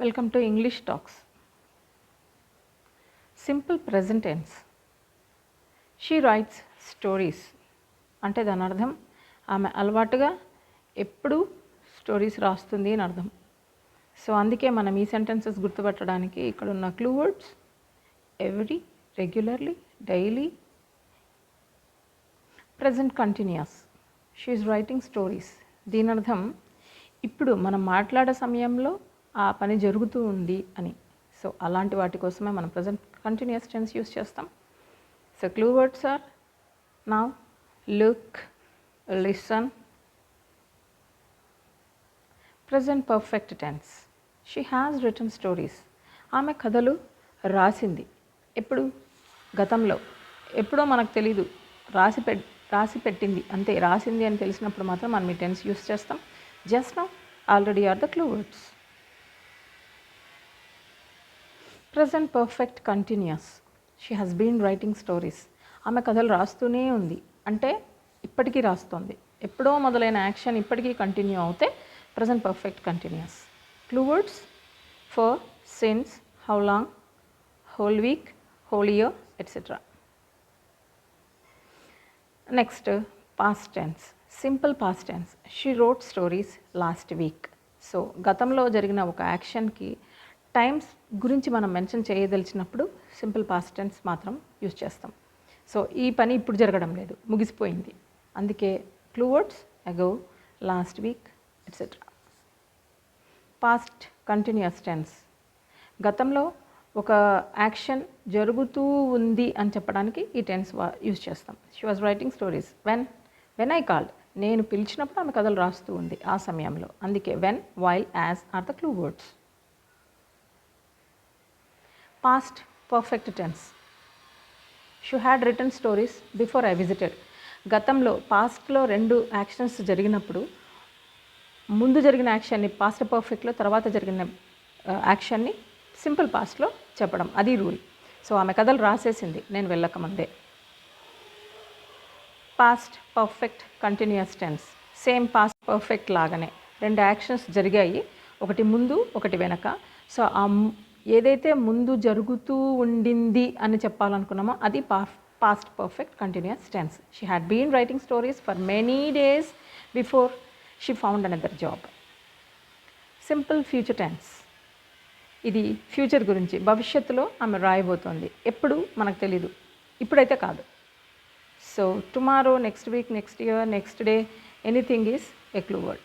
Welcome to English talks simple present she writes stories అంటే దాని అర్థం ఆమె అలవాటుగా ఎప్పుడూ స్టోరీస్ రాస్తుంది అని అర్థం. సో అందుకే మనం ఈ సెంటెన్సెస్ గుర్తుపెట్టడానికి ఇక్కడ ఉన్న clue words every regularly daily present continuous she writing stories దీని అర్థం ఇప్పుడు మనం మాట్లాడే సమయంలో ఆ పని జరుగుతూ ఉంది అని. సో అలాంటి వాటి కోసమే మనం ప్రజెంట్ కంటిన్యూస్ టెన్స్ యూస్ చేస్తాం. So clue words are now look listen. Present perfect tense. She has written stories. ఆమె కథలు రాసింది. ఎప్పుడు? గతంలో. ఎప్పుడో మనకు తెలీదు. రాసి పె రాసి పెట్టింది. అంతే రాసింది అని తెలిసినప్పుడు మాత్రం మనం ఈ టెన్స్ యూస్ చేస్తాం. Just now already are the clue words. Present perfect continuous she has been writing stories ఆమె కథలు రాస్తూనే ఉంది. అంటే ఇప్పటికీ రాస్తోంది. ఎప్పుడో మొదలైన యాక్షన్ ఇప్పటికీ కంటిన్యూ అవుతే present perfect continuous clue words for since how long whole week whole year etcetera next past tense simple past tense she wrote stories last week so గతంలో జరిగిన ఒక యాక్షన్కి టైమ్స్ గురించి మనం మెన్షన్ చేయదలిచినప్పుడు సింపుల్ పాస్ట్ టెన్స్ మాత్రం use చేస్తాం. So ఈ పని ఇప్పుడు జరగడం లేదు. ముగిసిపోయింది. అందుకే clue words ago last week etcetera past continuous tense గతంలో ఒక యాక్షన్ జరుగుతూ ఉంది అని చెప్పడానికి ఈ టెన్స్ యూజ్ చేస్తాం. She was writing stories when when I called నేను పిలిచినప్పుడు ఆమె కథలు రాస్తూ ఉంది ఆ సమయంలో. అందుకే when while as are the clue words past perfect tense she had written stories before I visited గతంలో పాస్ట్లో రెండు యాక్షన్స్ జరిగినప్పుడు ముందు జరిగిన యాక్షన్ని పాస్ట్ పర్ఫెక్ట్లో తర్వాత జరిగిన యాక్షన్ని సింపుల్ పాస్ట్లో చెప్పడం. అది రూల్ సో ఆమె కథలు రాసేసింది. నేను వెళ్ళక ముందే. Past perfect continuous tense same past perfect లాగానే రెండు యాక్షన్స్ జరిగాయి. ఒకటి ముందు ఒకటి వెనక. సో ఆ ఏదైతే ముందు జరుగుతూ ఉండింది అని చెప్పాలనుకున్నామో అది పా past perfect continuous tense she had been writing stories for many days before she found another job simple future tense ఇది ఫ్యూచర్ గురించి భవిష్యత్తులో ఆమె రాయబోతోంది. ఎప్పుడు? మనకు తెలీదు. ఇప్పుడైతే కాదు. So tomorrow next week next year next day anything is a clue word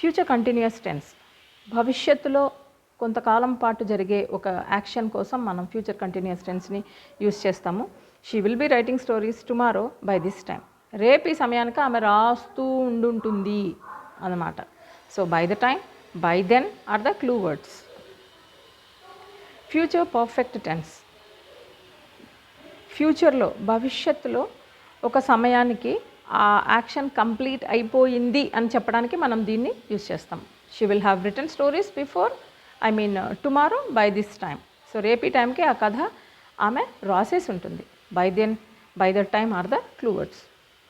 future continuous tense భవిష్యత్తులో కొంతకాలం పాటు జరిగే ఒక యాక్షన్ కోసం మనం ఫ్యూచర్ కంటిన్యూస్ టెన్స్ని యూస్ చేస్తాము. She will be writing stories tomorrow by this time రేపు ఈ సమయానికి ఆమె రాస్తూ ఉండుంటుంది అన్నమాట. So by the time by then are the clue words future perfect tense ఫ్యూచర్లో భవిష్యత్తులో ఒక సమయానికి ఆ యాక్షన్ కంప్లీట్ అయిపోయింది అని చెప్పడానికి మనం దీన్ని యూస్ చేస్తాం. She will have written stories before I mean tomorrow by this time so రేపు ఈ టైంకి ఆ కథ ఆమె రాసేసి ఉంటుంది. By then by the time are the clue words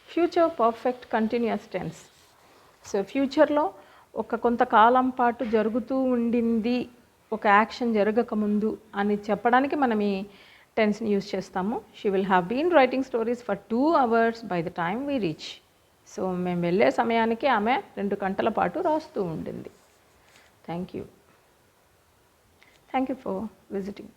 future perfect continuous tense so ఫ్యూచర్లో ఒక కొంతకాలం పాటు జరుగుతూ ఉండింది ఒక యాక్షన్ జరగకముందు అని చెప్పడానికి మనం ఈ టెన్స్ని యూజ్ చేస్తాము. She will have been writing stories for two hours by the time we reach so మేము వెళ్ళే సమయానికి ఆమె రెండు గంటల పాటు రాస్తూ ఉండింది. Thank you thank you for visiting